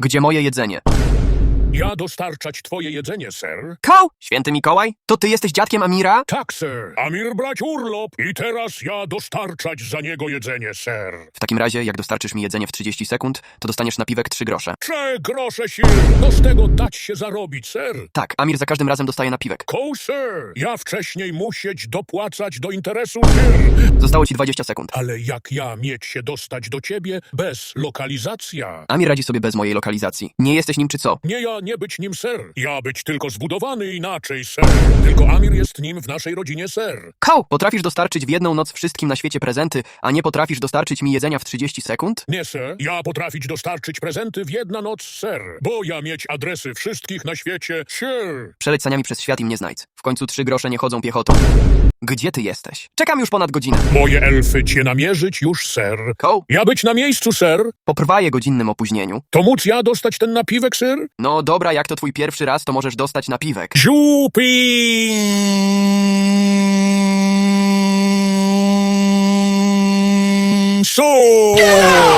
Gdzie moje jedzenie? Ja dostarczać twoje jedzenie, ser? Koł! Święty Mikołaj? To ty jesteś dziadkiem Amira? Tak, ser. Amir brać urlop i teraz ja dostarczać za niego jedzenie, ser. W takim razie, jak dostarczysz mi jedzenie w 30 sekund, to dostaniesz napiwek 3 grosze. Cze grosze się, no z tego dać się zarobić, ser. Tak, Amir za każdym razem dostaje napiwek. Koł, ser. Ja wcześniej musieć dopłacać do interesu, ser. Zostało ci 20 sekund. Ale jak ja mieć się dostać do ciebie bez lokalizacja? Amir radzi sobie bez mojej lokalizacji. Nie jesteś nim czy co? Nie ja nie być nim, ser. Ja być tylko zbudowany inaczej, ser. Tylko Amir jest nim w naszej rodzinie, ser. Koł! Potrafisz dostarczyć w jedną noc wszystkim na świecie prezenty, a nie potrafisz dostarczyć mi jedzenia w 30 sekund? Nie, ser. Ja potrafić dostarczyć prezenty w jedna noc, ser. Bo ja mieć adresy wszystkich na świecie, ser. Przeleć saniami przez świat i mnie znajdź. W końcu trzy grosze nie chodzą piechotą. Gdzie ty jesteś? Czekam już ponad godzinę. Moje elfy cię namierzyć już, ser. Koł! Ja być na miejscu, ser. Po prwaje godzinnym opóźnieniu. To móc ja dostać ten napiwek, ser? No dobra, jak to twój pierwszy raz, to możesz dostać napiwek. Żupi! So!